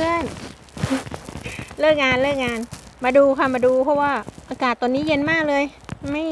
พื่อนๆ เลิกงานเลิกงาน มาดูค่ะมาดูเพราะว่าอากาศตอนนี้เย็นมากเลย ไม่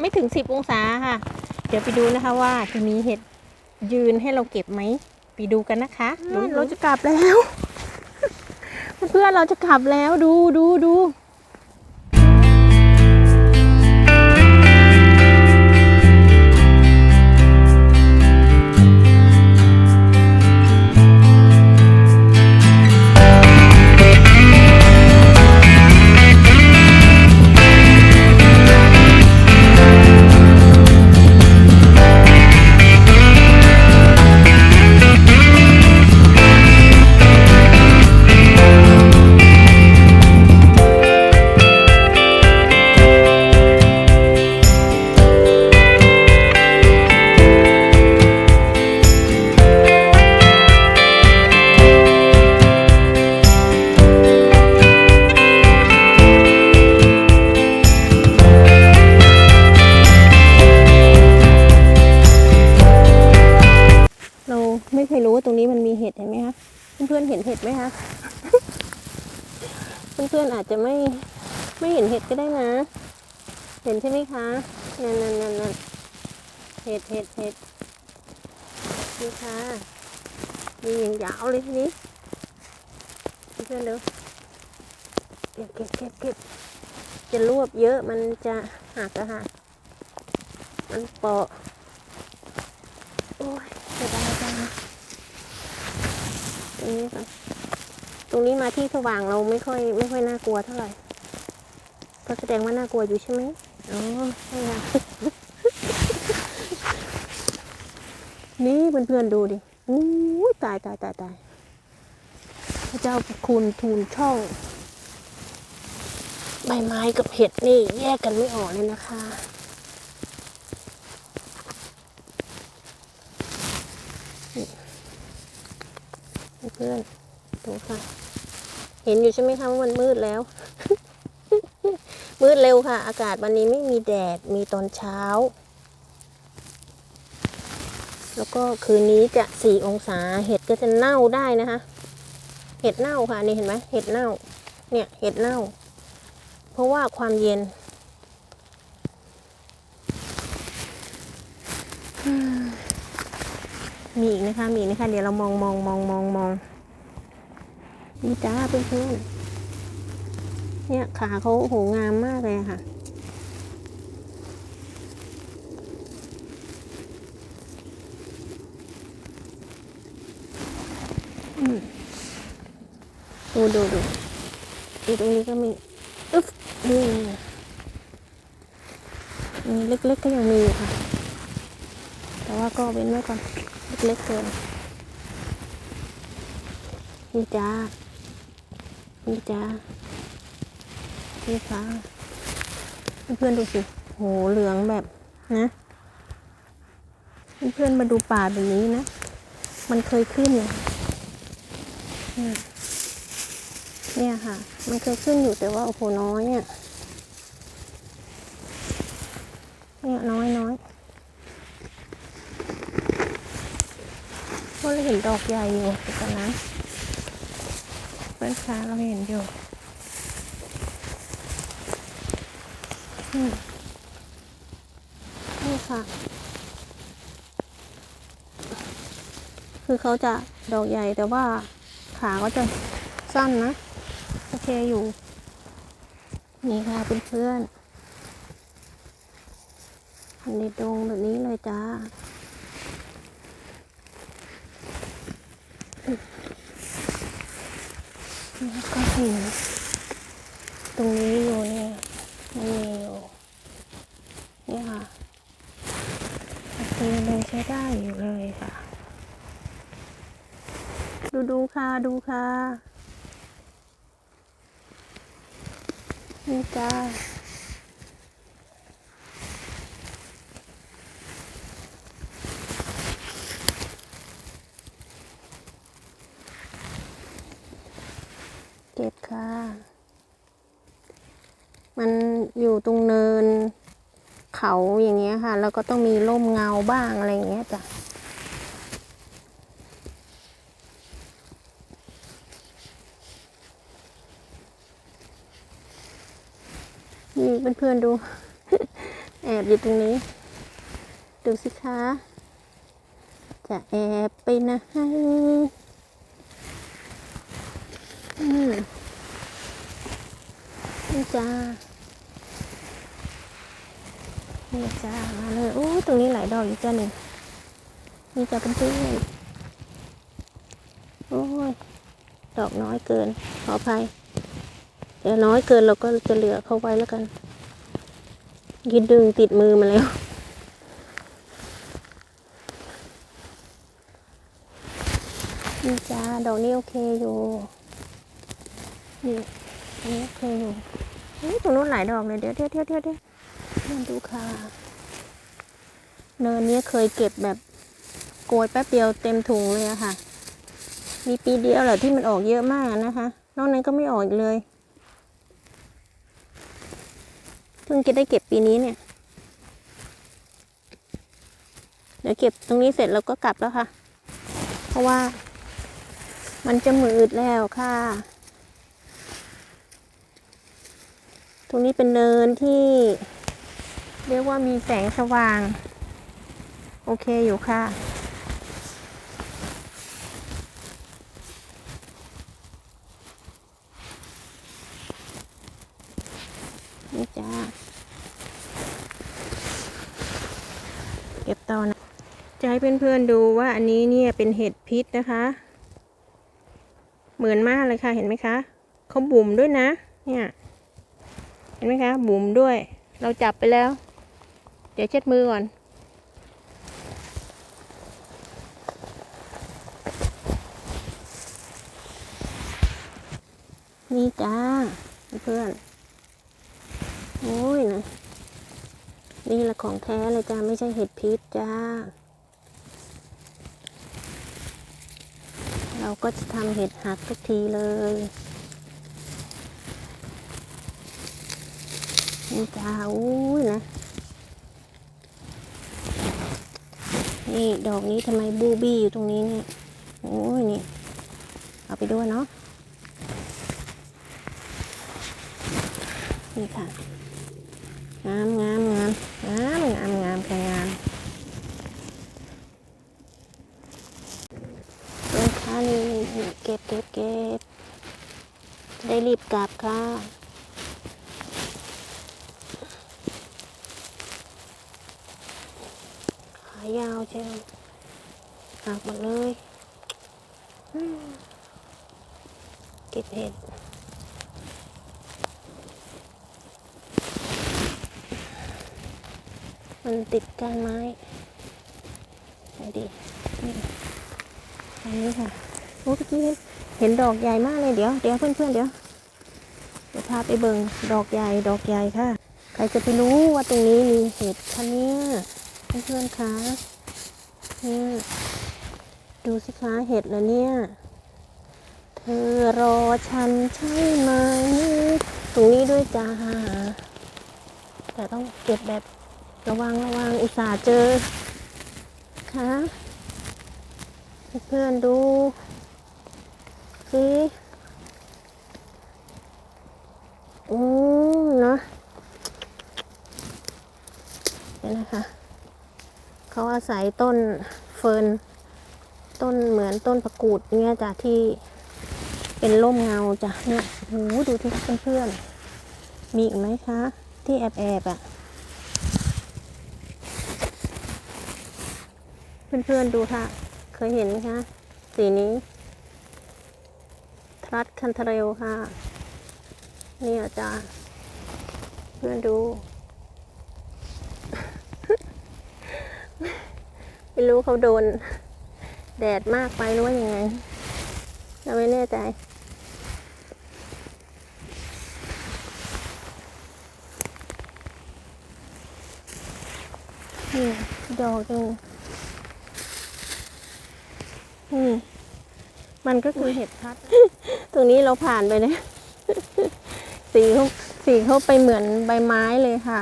ไม่ถึงสิบองศาค่ะ เดี๋ยวไปดูนะคะว่าจะมีเห็ดยืนให้เราเก็บไหมไปดูกันนะคะเราจะกลับแล้ว เพื่อนๆเราจะกลับแล้วดูดูดู จจะไม่ไม่เห็นเห็ดก็ได้นะ เห็นใช่ไหมคะนั่นนั่นนั่นนั่นเห็ดเห็ดเห็ดนี่ค่ะมีอย่างยาวเลยทีนี้เพื่อนๆเร็วเก็บเก็บเก็บเก็บจะรวบเยอะมันจะหักอะค่ะ มันเปาะโอ้ยเสียดายจังตรงนี้ค่ะ รงนี้มาที่สว่างเราไม่ค่อยไม่ค่อยน่ากลัวเท่าไหร่ก็แสดงว่าน่ากลัวอยู่ใช่ไหมอ๋อใช่ค่ะนี่เพื่อนๆดูดิอู้ตายตายตายตายพระเจ้าคุณทูลช่อง ใบไม้กับเห็ดนี่แยกกันไม่ออกเลยนะคะเพื่อนดูค่ะ เห็นอยู่ใช่ไหมคะว่ามันมืดแล้ว มืดเร็วค่ะ อากาศวันนี้ไม่มีแดดมีตอนเช้า แล้วก็คืนนี้จะสี่องศาเห็ดก็จะเน่าได้นะคะ เห็ดเน่าค่ะนี่เห็นไหมเห็ดเน่า เนี่ยเห็ดเน่า เพราะว่าความเย็นมีอีกนะคะ มีอีกนะคะ เดี๋ยวเรามองมองมองมองมอง นี่จ้าเพื่อนๆเนี่ยขาเขาโหงามมากเลยค่ะ ดูดูดูดูตรงนี้ก็มีอึ๊บนี่นี่เล็กๆก็ยังมีอยู่ค่ะ แต่ว่าก็เว้นไว้ก่อน เล็กๆเกินนี่จ้า นี่จ้านี่ค่ะเพื่อนๆดูสิ โห เหลืองแบบนะ เพื่อนๆมาดูป่าแบบนี้นะ มันเคยขึ้นเนี่ยเนี่ยเนี่ยค่ะ มันเคยขึ้นอยู่แต่ว่าโอ้โหน้อยเนี่ยเนี่ยน้อยน้อยเพราะเราเห็นดอกใหญ่อยู่เดี๋ยวก่อนนะเพื่อนค้าเราเห็นอยู่นี่ค่ะ คือเขาจะดอกใหญ่แต่ว่าขาก็จะสั้นนะ โอเคอยู่ นี่ค่ะเพื่อนๆในดงแบบนี้เลยจ้า แล้วก็เห็นตรงนี้อยู่เนี่ยมันมีอยู่นี่ค่ะโอเคเลยใช้ได้อยู่เลยค่ะ ดูดูค่ะดูค่ะนี่จ้า เขาอย่างเงี้ยค่ะ แล้วก็ต้องมีร่มเงาบ้างอะไรอย่างเงี้ยจ้ะนี่เพื่อนๆดู แอบอยู่ตรงนี้ ดูสิคะ จะแอบไปนะให้อืมจ้า นี่จ้ามาเลยโอ้ตรงนี้หลายดอกอยู่จ้าหนึ่งนี่จ้าเพื่อนโอ้ยดอกน้อยเกิน ขออภัยเดี๋ยวน้อยเกินเราก็จะเหลือเข้าไว้แล้วกันยินดึงติดมือมาแล้วนี่จ้าดอกนี้โอเคอยู่นี่นี่โอเคอยู่นี่ตรงนู้นหลายดอกเลยเดี๋ยวเดี๋ยวเดี๋ยวเดี๋ยว เดี๋ยวมาดูค่ะ เนินนี้เคยเก็บแบบโกยแป๊บเดียวเต็มถุงเลยอะค่ะ มีปีเดียวแหละที่มันออกเยอะมากนะคะ นอกนั้นก็ไม่ออกอีกเลย เพิ่งจะได้เก็บปีนี้เนี่ย เดี๋ยวเก็บตรงนี้เสร็จเราก็กลับแล้วค่ะ เพราะว่า มันจะมืดแล้วค่ะ ตรงนี้เป็นเนินที่ เรียกว่ามีแสงสว่าง โอเคอยู่ค่ะ นี่จ้า เก็บต่อนะจะให้เพื่อนๆดูว่าอันนี้เนี่ยเป็นเห็ดพิษนะคะ เหมือนมากเลยค่ะเห็นไหมคะเขาบุ่มด้วยนะ เนี่ย เห็นไหมคะ บุ่มด้วย เราจับไปแล้ว เดี๋ยวเช็ดมือก่อน นี่จ้าเพื่อน โอ้ยนะนี่แหละของแท้เลยจ้า ไม่ใช่เห็ดพิษจ้า เราก็จะทำเห็ดหักทุกทีเลยนี่จ้า อุ้ยนะ นี่ดอกนี้ทำไมบูบี้อยู่ตรงนี้เนี่ย โอ้ยนี่ เอาไปด้วยเนาะ นี่ค่ะ งามงามงามงามงามงามค่ะงามเพื่อนค่ะนี่นี่นี่เก็บเก็บเก็บ จะได้รีบกลับค่ะายาวเชียวหักหมดเลยเก็บเห็ดมันติดก้านไม้ไหนดีนี่อันนี้ค่ะโอ้เมื่อกี้เห็นเห็นดอกใหญ่มากเลยเดี๋ยวเดี๋ยวเพื่อนๆเดี๋ยวเดี๋ยวพาไปเบิงดอกใหญ่ดอกใหญ่ค่ะ ใครจะไปรู้ว่าตรงนี้มีเห็ดคะเนี่ย เพื่อนๆคะเนี่ยดูสิคะเห็ดแล้วเนี่ย เธอรอฉันใช่ไหม ตรงนี้ด้วยจ้า แต่ต้องเก็บแบบระวังระวังอุตส่าห์เจอ คะ เพื่อนๆดูสิอืมเนาะเดี๋ยวนะคะ เขาอา ศัยต้นเฟิร์นต้นเหมือนต้นประกูดเนี่ยจ้ะที่เป็นร่มเงาจ้ะเนี่ยโหดูที่เพื่อนๆมีอีกไหมคะ ที่แอบแอบๆอะเพื่อนๆดูค่ะ เคยเห็นไหมคะ สีนี้ ทรัสคันเทเรลค่ะ นี่อาจารย์ เพื่อนดู ไม่รู้เขาโดน แดดมากไปหรือว่ายังไง เราไม่แน่ใจ นี่ดอกหนึงอืมมันก็คือเห็ดพัด ตรงนี้เราผ่านไปเนี่ย สีเขาสีเขาไปเหมือนใบไม้เลยค่ะ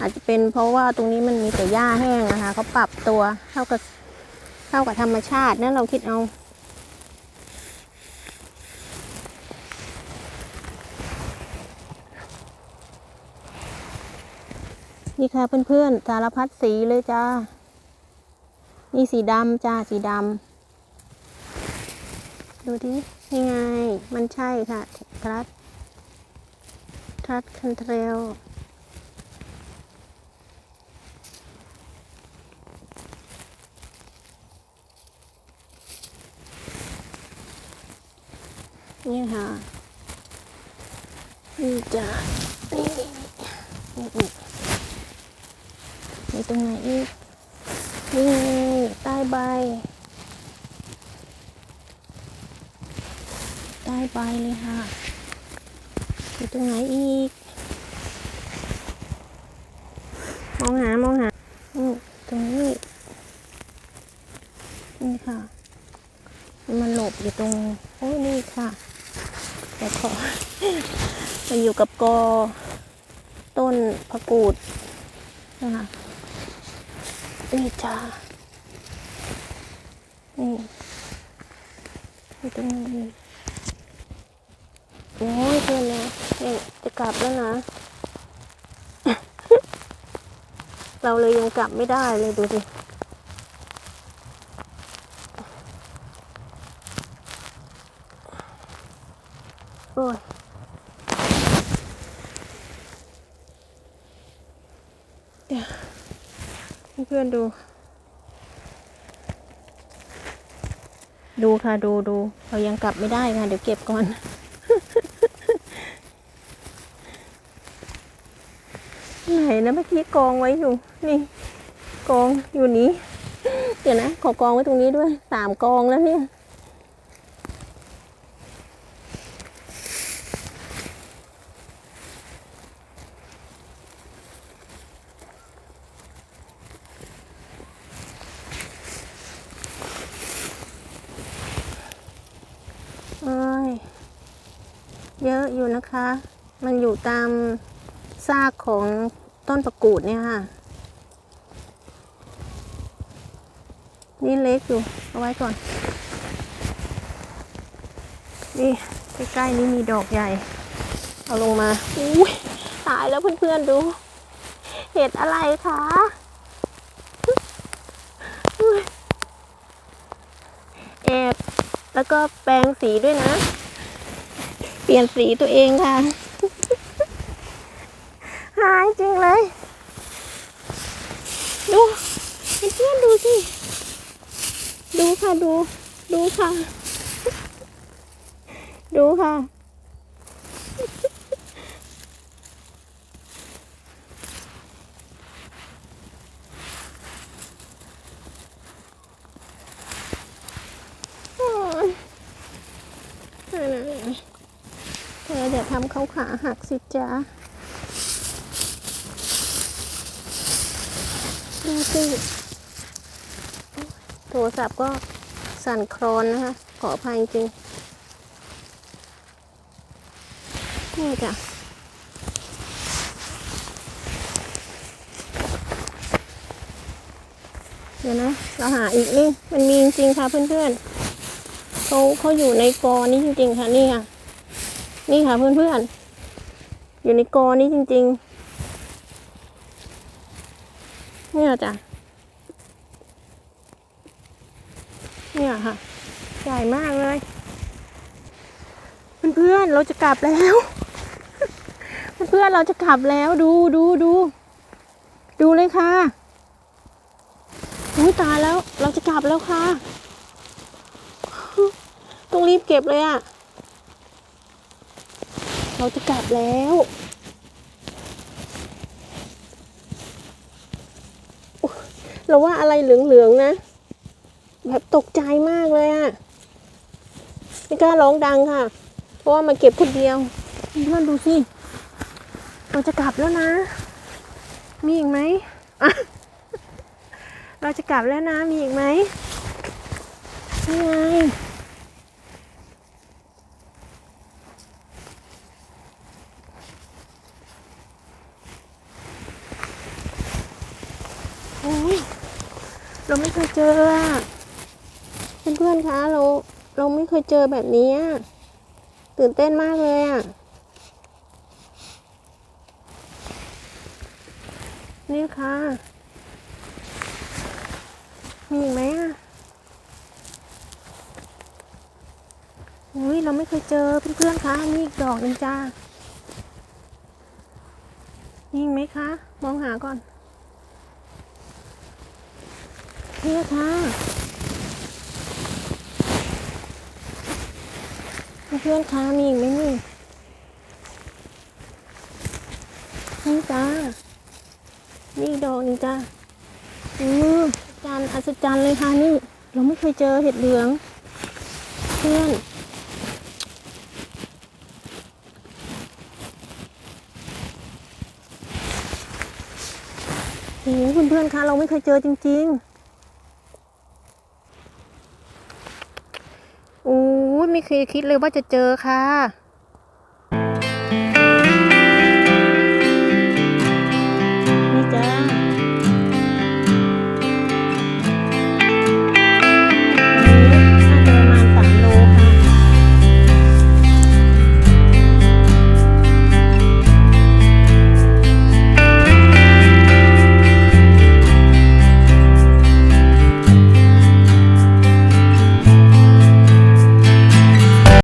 อาจจะเป็นเพราะว่าตรงนี้มันมีแต่หญ้าแห้งนะคะเขาปรับตัวเข้ากับเข้ากับธรรมชาตินั่นเราคิดเอานี่ค่ะเพื่อนๆสารพัดสีเลยจ้า นี่สีดำจ้าสีดำ ดูดินี่ไง มันใช่ค่ะ ทรัสทรัสคันเทรล นี่ค่ะนี่จ้ะนี่นี่นี่อีกมีตรงไหนอีกนี่ใต้ใบ ใต้ใบเลยค่ะมีตรงไหนอีก มองหามองหานี่ตรงนี้ นี่ค่ะ มันหลบอยู่ตรง โอ้นี่ค่ะ แต่ขอมันอยู่กับกอต้นผักกูดนะคะนี่จ้านี่นี่ตรงนี้โอ้ยเพื่อนนะนี่จะกลับแล้วนะ เราเลยยังกลับไม่ได้เลยดูดิ โอ้ยเดี๋ยวเพื่อนดู ดูค่ะดูดูเรายังกลับไม่ได้ค่ะ เดี๋ยวเก็บก่อนไหนนะเมื่อกี้กองไว้อยู่ นี่ กองอยู่นี้ เดี๋ยวนะ ขอกองไว้ตรงนี้ด้วยสามกองแล้วเนี่ย โอ้ยเยอะอยู่นะคะ มันอยู่ ตามซากของต้นประกูดเนี่ยค่ะ นี่เล็กอยู่ เอาไว้ก่อน นี่ ใกล้ๆนี้มีดอกใหญ่ เอาลงมาอุ้ยตายแล้วเพื่อนๆดู เห็ดอะไรคะแอบแล้วก็แปรงสีด้วยนะ เปลี่ยนสีตัวเองค่ะ หายจริงเลย ดูเพื่อนดูสิ ดูค่ะดู ดูค่ะ ดูค่ะอ้ยเธอเธออย่าทำเขาขาหักสิจ้า ดูสิโทรศัพท์ก็สั่นคลอนนะคะ ขออภัยจริงนี่จ้ะเดี๋ยวนะ เราหาอีกนี่ มันมีจริงๆค่ะเพื่อนๆเขาเขาอยู่ในกอนี้จริงๆค่ะนี่ค่ะ นี่ค่ะเพื่อนๆ อยู่ในกอนี้จริง ๆ นี่ยจ้ะเนี่ยค่ะ ใหญ่มากเลย เพื่อนๆเราจะกลับแล้ว เพื่อนๆเราจะกลับแล้วดูดูดู ดูเลยค่ะอุ้ยตายแล้วเราจะกลับแล้วค่ะ ต้องรีบเก็บเลยอะเราจะกลับแล้ว เราว่าอะไรเหลืองๆนะ แบบตกใจมากเลยอะไม่กล้าร้องดังค่ะ เพราะว่ามาเก็บคนเดียวเพื่อนดูสิเราจะกลับแล้วนะ มีอีกไหมเราจะกลับแล้วนะ มีอีกไหมนี่ไง โอ้ยเราไม่เคยเจอเพื่อนๆคะเราเราไม่เคยเจอแบบนี้ตื่นเต้นมากเลยอะนนี่ค่ะ มีอีกไหมอะอุ้ยเราไม่เคยเจอเพื่อนๆคะนี่อีกดอกหนึ่งจ้ามีอีกไหมคะ มองหาก่อน นี่ค่ะเพื่อนคะมีอีกไหมนี่นี่จ้านี่ดอกนึงจ้าอือจานอัศจรรย์เลยค่ะนี่ เราไม่เคยเจอเห็ดเหลือง เพื่อนโอ้เพื่อนๆคะเราไม่เคยเจอจริง ๆโอ้ย ไม่เคยคิดเลยว่าจะเจอค่ะ